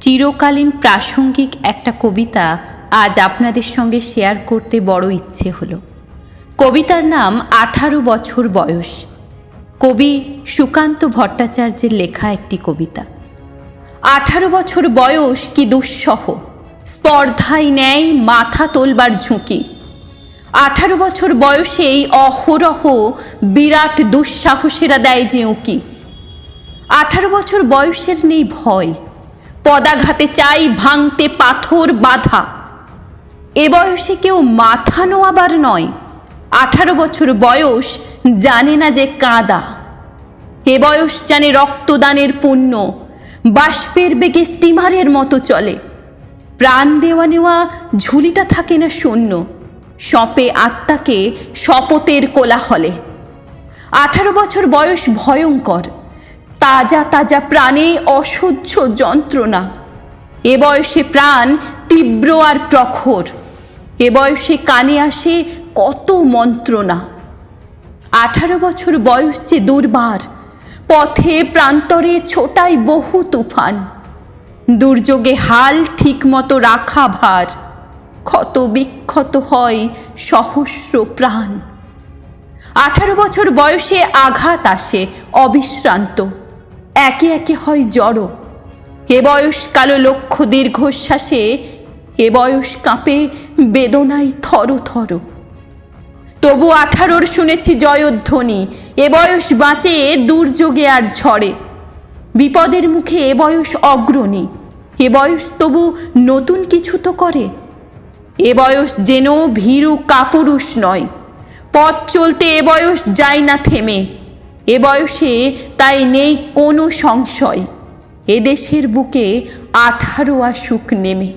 চিরকালীন প্রাসঙ্গিক একটা কবিতা আজ আপনাদের সঙ্গে শেয়ার করতে বড় ইচ্ছে হলো। কবিতার নাম আঠারো বছর বয়স। কবি সুকান্ত ভট্টাচার্যের লেখা একটি কবিতা। আঠারো বছর বয়স কি দুঃসহ স্পর্ধায় নেয় মাথা তোলবার ঝুঁকি। আঠারো বছর বয়সেই অহরহ বিরাট দুঃসাহসেরা দেয় যে উঁকি। আঠারো বছর বয়সের নেই ভয় পদাঘাতে চাই ভাঙতে পাথর বাধা। এ বয়সে কেউ মাথা নোয়াবার নয়। আঠারো বছর বয়স, জানে না যে কাদা। এ বয়স জানে রক্তদানের পুণ্য। বাষ্পের বেগে স্টিমারের মতো চলে। প্রাণ দেওয়া নেওয়া ঝুলিটা থাকে না শূন্য। সপে আত্মাকে শপথের কোলাহলে। আঠারো বছর বয়স ভয়ঙ্কর। তাজা তাজা প্রাণে, অসহ্য যন্ত্রণা। এ বয়সে প্রাণ তীব্র আর প্রখর। এ বয়সে কানে আসে কত মন্ত্রণা। আঠারো বছর বয়স যে দুর্বার, পথে প্রান্তরে ছোটায় বহু তুফান। দুর্যোগে হাল ঠিকমতো রাখা ভার, ক্ষত বিক্ষত হয় সহস্র প্রাণ। আঠারো বছর বয়সে আঘাত আসে অবিশ্রান্ত। একে একে হয় জড়ো। এ বয়স কালো লক্ষ দীর্ঘশ্বাসে, এ বয়স কাঁপে বেদনায় থর থর। তবু আঠারোর শুনেছি জয়ধ্বনি, এ বয়স বাঁচে দুর্যোগে আর ঝড়ে। বিপদের মুখে এ বয়স অগ্রণী, এ বয়স তবু নতুন কিছু তো করে। এ বয়স যেন ভীরু কাপুরুষ নয়, পথ চলতে এ বয়স যায় না থেমে। এ বয়সে তাই নেই কোনো সংশয়। এদেশের বুকে আঠারো আশুক নেমে।